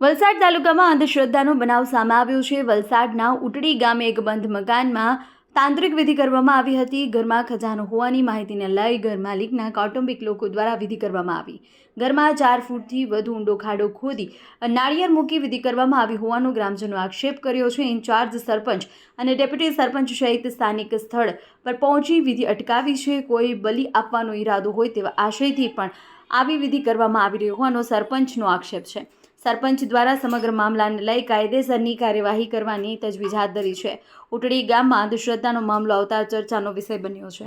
વલસાડ તાલુકામાં અંધશ્રદ્ધાનો બનાવ સામે આવ્યો છે. વલસાડના ઉટડી ગામે એક બંધ મકાનમાં તાંત્રિક વિધિ કરવામાં આવી હતી. ઘરમાં ખજાનો હોવાની માહિતીને લઈ ઘર માલિકના કૌટુંબિક લોકો દ્વારા વિધિ કરવામાં આવી. ઘરમાં ચાર ફૂટથી વધુ ઊંડો ખાડો ખોદી નાળિયેર મૂકી વિધિ કરવામાં આવી હોવાનો ગ્રામજનો આક્ષેપ કર્યો છે. ઇન્ચાર્જ સરપંચ અને ડેપ્યુટી સરપંચ સહિત સ્થાનિક સ્થળ પર પહોંચી વિધિ અટકાવી છે. કોઈ બલિ આપવાનો ઈરાદો હોય તેવા આશયથી પણ આવી વિધિ કરવામાં આવી રહી હોવાનો સરપંચનો આક્ષેપ છે. સરપંચ દ્વારા સમગ્ર મામલાને લઈ કાયદેસરની કાર્યવાહી કરવાની તજવીજ હાથ ધરી છે. ઉટડી ગામમાં અંધશ્રદ્ધાનો મામલો આવતા ચર્ચાનો વિષય બન્યો છે.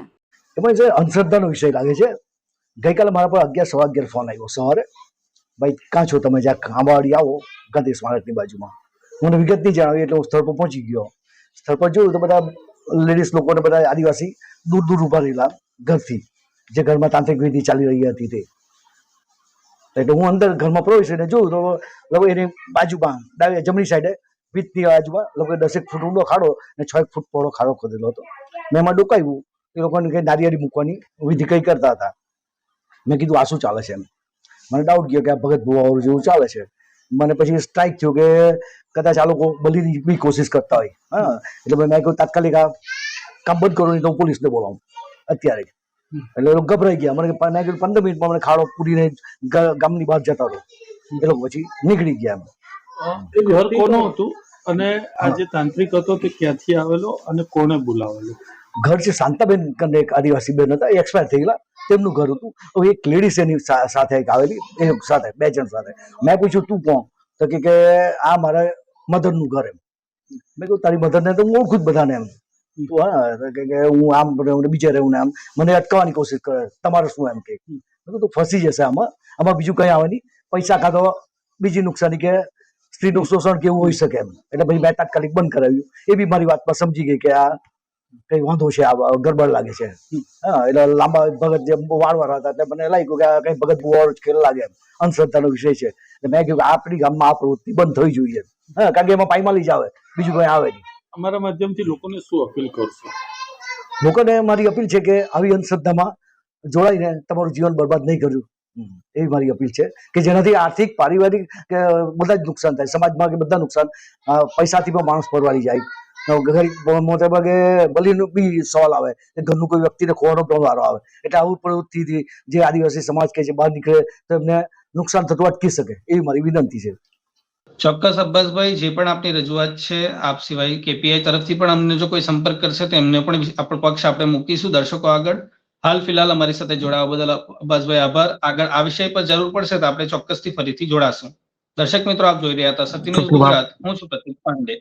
એમાં જે અંધશ્રદ્ધાનો વિષય લાગે છે, ગઈકાલે મારા પર અગિયાર સવા અગિયાર ફોન આવ્યો સવારે. ભાઈ કાં છો તમે? જ્યાં આંબાવાડી આવો, ગાંધી સ્મારકની બાજુમાં. મને વિગત નહીં જણાવી એટલે હું સ્થળ પર પહોંચી ગયો. સ્થળ પર જોયું તો બધા લેડીઝ લોકોને બધા આદિવાસી દૂર દૂર ઊભા રહેલા ઘરથી, જે ઘરમાં તાંત્રિક વિધિ ચાલી રહી હતી તે. એટલે હું અંદર ઘરમાં પ્રવેશીને જોઉં તો લગભગ એની બાજુમાં, ડાબી જમણી સાઈડે વીજની બાજુમાં લગભગ દસેક ફૂટ ઊંડો ખાડો અને છ એક ફૂટ પહોળો ખાડો ખોદેલો હતો. મેં એમાં ડોકાવ્યું, એ લોકોને કંઈ નારિયેળી મૂકવાની વિધિ કંઈ કરતા હતા. મેં કીધું, આ શું ચાલે છે એમ? મને ડાઉટ ગયો કે આ ભગત ભુવાઓ જેવું ચાલે છે. મને પછી સ્ટ્રાઇક થયો કે કદાચ આ લોકો બલીની બી કોશિશ કરતા હોય. હા, એટલે મેં કહ્યું તાત્કાલિક આ કામ બંધ કરો, નહીં તો હું પોલીસને બોલાવું. અત્યારે એટલે એ લોકો ગભરાઈ ગયા. મને મેં કીધું પંદર મિનિટમાં મને ખાડો પૂરીને ગામની બહાર જતા રહો. એ લોકો પછી નીકળી ગયા એમ. એ ઘર કોનું હતું? અને આ જે તાંત્રિક હતો તે ક્યાંથી આવેલો અને કોને બોલાવેલો? ઘર છે શાંતાબેન કરીને એક આદિવાસી બેન હતા એ એક્સપાયર થઈ ગયેલા. તેમનું ઘર હતું. હવે એક લેડીઝ એની સા- સાથે એક આવેલી. એ સાથે બે જણ સાથે. મેં પૂછ્યું તું કોણ? તો કે કે આ મારા મધરનું ઘર એમ. મેં કહ્યું તારી મધરને તો હું ઓળખું જ બધાને એમ. હું આમ રહું ને બીજે રહું ને આમ. મને અટકાવવાની કોશિશ કરે. તમારે શું એમ કે? તો ફસી જશે આમાં. આમાં બીજું કંઈ આવે નહીં. પૈસા કાં તો બીજી નુકસાની કે સ્ત્રીનું શોષણ કેવું હોઈ શકે એમ. એટલે પછી મેં તાત્કાલિક બંધ કરાવ્યું. એ બી મારી વાતમાં સમજી ગઈ કે આ કઈ વાંધો છે, આ ગરબડ લાગે છે. હા, એટલે લાંબા ભગત જે વાળવાળા હતા એટલે મને લાગ્યું કે આ કઈ ભગત જ ખેલ લાગે એમ. અંધશ્રદ્ધાનો વિષય છે. એટલે મેં કીધું આપણી ગામમાં આ પ્રવૃત્તિ બંધ થઈ જોઈએ. હા, કારણ કે એમાં પાયમાલી જ આવે. બીજું કઈ આવે નહીં. અમારા માધ્યમથી લોકોને શું અપીલ કરશો? લોકોને મારી અપીલ છે કે આવી અંધશ્રદ્ધામાં જોડાઈને તમારું જીવન બરબાદ નહીં કર્યું. એવી મારી અપીલ છે કે જેનાથી આર્થિક, પારિવારિક કે બધા જ નુકસાન થાય. સમાજમાં કે બધા નુકસાન પૈસાથી પણ માણસ પરવારી જાય. મોટે ભાગે બલીનો બી સવાલ આવે કે ઘરનું કોઈ વ્યક્તિને ખોવાનો પણ વારો આવે. એટલે આવું પ્રવૃત્તિથી જે આદિવાસી સમાજ કે જે બહાર નીકળે તો એમને નુકસાન થતું અટકી શકે. એવી મારી વિનંતી છે. ચોક્કસ અબ્બાસભાઈ જે પણ આપની રજૂઆત છે આપ સિવાય કેપીઆઈ તરફથી પણ અમને જો કોઈ સંપર્ક કરશે તો એમને પણ આપણો પક્ષ આપણે મૂકીશું. દર્શકો આગળ હાલ ફિલહાલ અમારી સાથે જોડાવા બદલ અબ્બાસભાઈ આભાર. આગળ આ વિષય પર જરૂર પડશે તો આપણે ચોક્કસથી ફરીથી જોડાશું. દર્શક મિત્રો આપ જોઈ રહ્યા હતા સત્ય ન્યૂઝ ગુજરાત. હું છું પ્રતિક પાંડે.